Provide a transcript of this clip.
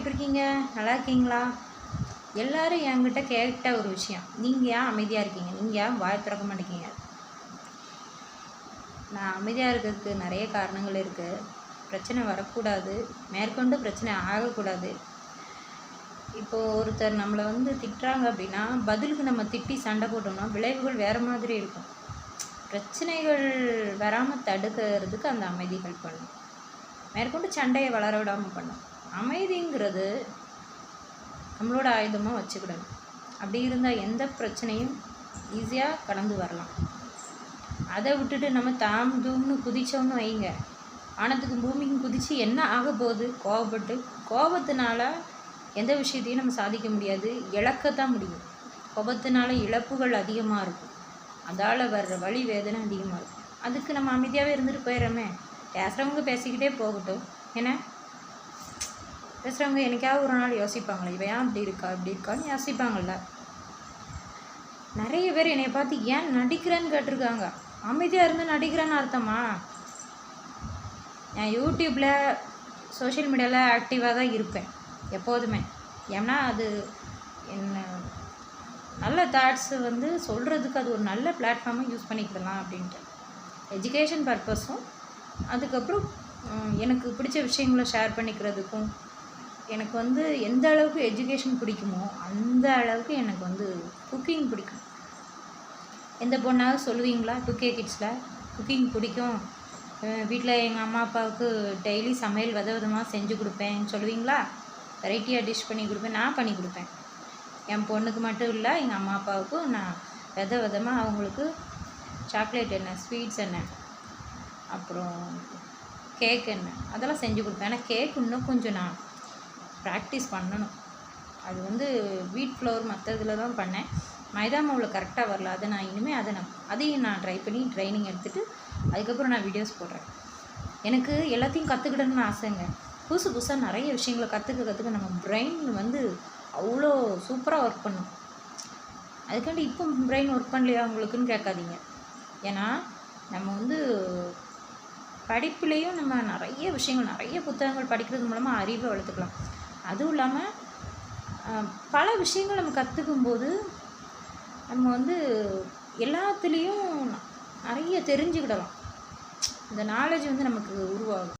எப்படி இருக்கீங்க? நல்லா இருக்கீங்களா எல்லாரும் என்கிட்ட கேட்ட ஒரு விஷயம். நீங்கள் ஏன் அமைதியாக இருக்கீங்க? நீங்கள் ஏன் வாய் திறக்க மாட்டேங்க நான் அமைதியாக இருக்கிறதுக்கு நிறைய காரணங்கள் இருக்குது பிரச்சனை வரக்கூடாது. மேற்கொண்டு பிரச்சனை ஆகக்கூடாது. இப்போது ஒருத்தர் நம்மளை வந்து திட்டுறாங்க அப்படின்னா பதிலுக்கு நம்ம திட்டி சண்டை போட்டோம்னா விளைவுகள் வேறு மாதிரி இருக்கும். பிரச்சனைகள் வராமல் தடுக்கிறதுக்கு அந்த அமைதி ஹெல்ப் பண்ணும். மேற்கொண்டு சண்டையை வளர விடாமல் பண்ணும். அமைதிங்கிறது நம்மளோட ஆயுதமாக வச்சுக்கிடணும். அப்படி இருந்தால் எந்த பிரச்சனையும் ஈஸியாக கடந்து வரலாம். அதை விட்டுட்டு நம்ம தாம் தூம்னு குதிச்சோம்னு வைங்க. வானத்துக்கும் பூமிக்கும் குதித்து என்ன ஆக போகுது? கோவப்பட்டு கோபத்தினால எந்த விஷயத்தையும் நம்ம சாதிக்க முடியாது. இழக்கத்தான் முடியும். கோபத்தினால இழப்புகள் அதிகமாக இருக்கும். அதால் வர்ற வழி வேதனை அதிகமாக இருக்கும். அதுக்கு நம்ம அமைதியாகவே இருந்துட்டு போயிடுறோமே. பேசுகிறவங்க பேசிக்கிட்டே போகட்டும். ஏன்னா பேசுகிறவங்க என்னைக்காவது ஒரு நாள் யோசிப்பாங்களே இவன் ஏன் அப்படி இருக்கா இப்படி இருக்கான்னு யோசிப்பாங்கள்ல நிறைய பேர் என்னை பார்த்து ஏன் நடிக்கிறேன்னு கேட்டிருக்காங்க. அமைதியாக இருந்து நடிக்கிறேன்னு அர்த்தமா? நான் யூடியூப்பில் சோஷியல் மீடியாவில் ஆக்டிவாக தான் இருப்பேன் எப்போதுமே. ஏன்னா அது என்ன நல்ல தாட்ஸு வந்து சொல்கிறதுக்கு அது ஒரு நல்ல பிளாட்ஃபார்மாக யூஸ் பண்ணிக்கிடலாம் அப்படின்ட்டு. எஜுகேஷன் பர்பஸும் அதுக்கப்புறம் எனக்கு பிடிச்ச விஷயங்களை ஷேர் பண்ணிக்கிறதுக்கும் எனக்கு வந்து எந்த அளவுக்கு எஜுகேஷன் பிடிக்குமோ அந்த அளவுக்கு எனக்கு வந்து குக்கிங் பிடிக்கும். எந்த பொண்ணாவது சொல்லுவீங்களா? டூ கே கிட்ஸில் குக்கிங் பிடிக்கும். வீட்டில் எங்கள் அம்மா அப்பாவுக்கு டெய்லி சமையல் வித விதமாக செஞ்சு கொடுப்பேன் சொல்லுவீங்களா? வெரைட்டியாக டிஷ் பண்ணி கொடுப்பேன். நான் பண்ணி கொடுப்பேன். என் பொண்ணுக்கு மட்டும் இல்லை எங்கள் அம்மா அப்பாவுக்கும் நான் வித விதமாக அவங்களுக்கு சாக்லேட் என்ன ஸ்வீட்ஸ் என்ன அப்புறம் கேக் என்ன அதெல்லாம் செஞ்சு கொடுப்பேன். ஆனால் கேக் இன்னும் கொஞ்சம் நான் ப்ராக்டிஸ் பண்ணணும். அது வந்து வீட் ஃப்ளோர் மற்ற இதில் தான் பண்ணேன். மைதா மாவில் கரெக்டாக வரல. அதை நான் இனிமேல் அதை நான் அதையும் நான் ட்ரை பண்ணி ட்ரைனிங் எடுத்துகிட்டு அதுக்கப்புறம் நான் வீடியோஸ் போடுறேன். எனக்கு எல்லாத்தையும் கற்றுக்கிடணும்னு ஆசைங்க. புதுசு புதுசாக நிறைய விஷயங்களை கற்றுக்க கற்றுக்க நம்ம பிரெயின் வந்து அவ்வளோ சூப்பராக ஒர்க் பண்ணும். அதுக்காண்டி இப்போ பிரெயின் ஒர்க் பண்ணலையா உங்களுக்குன்னு கேட்காதீங்க. ஏன்னா நம்ம வந்து படிப்புலேயும் நம்ம நிறைய விஷயங்கள் நிறைய புத்தகங்கள் படிக்கிறது மூலமாக அறிவை வளர்த்துக்கலாம். அதுவும் இல்லாமல் பல விஷயங்கள் நம்ம கற்றுக்கும் போது நம்ம வந்து எல்லாத்துலேயும் நிறைய தெரிஞ்சுக்கிடலாம். இந்த நாலேஜ் வந்து நமக்கு உருவாகும்.